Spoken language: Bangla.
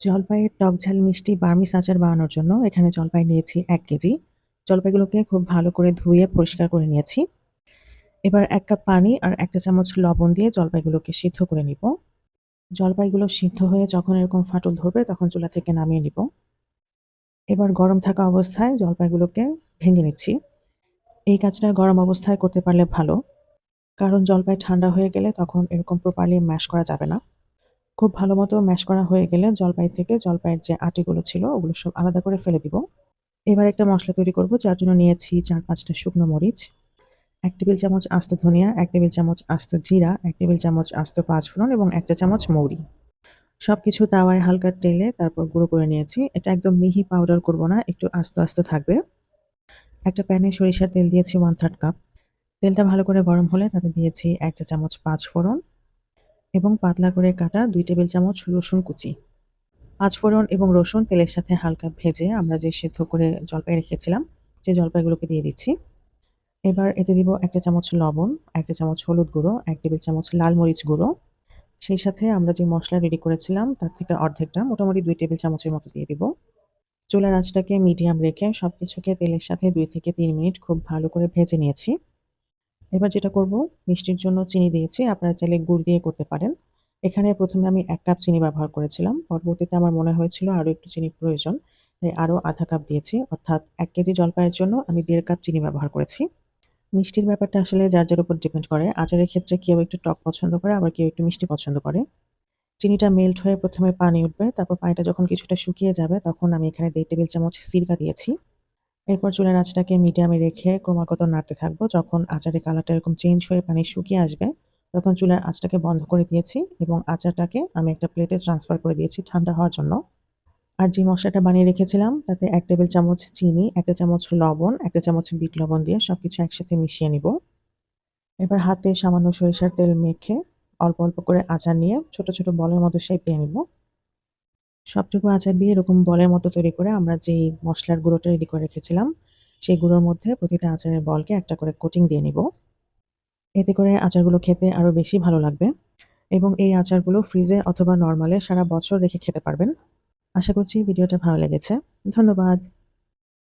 জলপাইয়ের টক ঝাল মিষ্টি বার্মিস আচার বানানোর জন্য এখানে জলপাই নিয়েছি এক কেজি। জলপাইগুলোকে খুব ভালো করে ধুয়ে পরিষ্কার করে নিয়েছি। এবার এক কাপ পানি আর এক চা চামচ লবণ দিয়ে জলপাইগুলোকে সিদ্ধ করে নিব। জলপাইগুলো সিদ্ধ হয়ে যখন এরকম ফাটল ধরবে তখন চুলা থেকে নামিয়ে নিব। এবার গরম থাকা অবস্থায় জলপাইগুলোকে ভেঙে নিচ্ছি। এই কাজটা গরম অবস্থায় করতে পারলে ভালো, কারণ জলপাই ঠান্ডা হয়ে গেলে তখন এরকম প্রপারলি ম্যাশ করা যাবে না। খুব ভালো মতো ম্যাশ করা হয়ে গেলে জলপাই থেকে জলপাইয়ের যে আটিগুলো ছিল, ওগুলো সব আলাদা করে ফেলে দিব। এবার একটা মশলা তৈরি করব, যার জন্য নিয়েছি চার পাঁচটা শুকনো মরিচ, এক টেবিল চামচ আস্ত ধনিয়া, এক টেবিল চামচ আস্ত জিরা, এক টেবিল চামচ আস্ত পাঁচফোড়ন এবং একটা চামচ মৌরি। সব কিছু তাওয়ায় হালকা তেলে তারপর গুঁড়ো করে নিয়েছি। এটা একদম মিহি পাউডার করব না, একটু আস্ত আস্ত থাকবে। একটা প্যানে সরিষার তেল দিয়েছি ওয়ান থার্ড কাপ তেলটা ভালো করে গরম হলে তাতে দিয়েছি এক চা চামচ পাঁচ ফোড়ন এবং পাতলা করে কাটা দুই টেবিল চামচ রসুন কুচি। পাঁচফোড়ন এবং রসুন তেলের সাথে হালকা ভেজে আমরা যে সিদ্ধ করে জলপাই রেখেছিলাম, সেই জলপাইগুলোকে দিয়ে দিচ্ছি। এবার এতে দিব এক চা চামচ লবণ, এক চা চামচ হলুদ গুঁড়ো, এক টেবিল চামচ লাল মরিচ গুঁড়ো। সেই সাথে আমরা যে মশলা রেডি করেছিলাম, তার থেকে অর্ধেকটা মোটামুটি দুই টেবিল চামচের মতো দিয়ে দিব। চুলার আঁচটাকে মিডিয়াম রেখে সব কিছুকে তেলের সাথে দুই থেকে তিন মিনিট খুব ভালো করে ভেজে নিয়েছি। এবার যেটা করব, মিষ্টির জন্য চিনি দিয়েছি, আপনারা চাইলে গুড় দিয়ে করতে পারেন। এখানে প্রথমে আমি এক কাপ চিনি ব্যবহার করেছিলাম, পরবর্তীতে আমার মনে হয়েছিল আরও একটু চিনি প্রয়োজন, তাই আরও আধা কাপ দিয়েছি, অর্থাৎ এক কেজি জলপাইয়ের জন্য আমি দেড় কাপ চিনি ব্যবহার করেছি। মিষ্টির ব্যাপারটা আসলে যার যার উপর ডিপেন্ড করে, আচারের ক্ষেত্রে কেউ একটু টক পছন্দ করে, আবার কেউ একটু মিষ্টি পছন্দ করে। চিনিটা মেল্ট হয়ে প্রথমে পানি উঠবে, তারপর পানিটা যখন কিছুটা শুকিয়ে যাবে, তখন আমি এখানে দেড় টেবিল চামচ সিরকা দিয়েছি। এরপর চুলার আঁচটাকে মিডিয়ামে রেখে ক্রমাগত নাড়তে থাকব। যখন আচারের কালারটা এরকম চেঞ্জ হয়ে পানি শুকিয়ে আসবে, তখন চুলার আঁচটাকে বন্ধ করে দিয়েছি এবং আচারটাকে আমি একটা প্লেটে ট্রান্সফার করে দিয়েছি ঠান্ডা হওয়ার জন্য। আর যে মশলাটা বানিয়ে রেখেছিলাম, তাতে এক টেবিল চামচ চিনি, একটা চামচ লবণ, একটা চামচ বিট লবণ দিয়ে সব কিছু একসাথে মিশিয়ে নিব। এবার হাতে সামান্য সরিষার তেল মেখে অল্প অল্প করে আচার নিয়ে ছোট ছোট বলের মতো শেপ দিয়ে নিব। সবটুকু আচার দিয়ে এরকম বলের মতো তৈরি করে আমরা যেই মশলার গুঁড়োটা রেডি করে রেখেছিলাম, সেই গুঁড়োর মধ্যে প্রতিটা আচারের বলকে একটা করে কোটিং দিয়ে নিব। এতে করে আচারগুলো খেতে আরও বেশি ভালো লাগবে এবং এই আচারগুলো ফ্রিজে অথবা নর্মালে সারা বছর রেখে খেতে পারবেন। আশা করছি ভিডিওটা ভালো লেগেছে। ধন্যবাদ।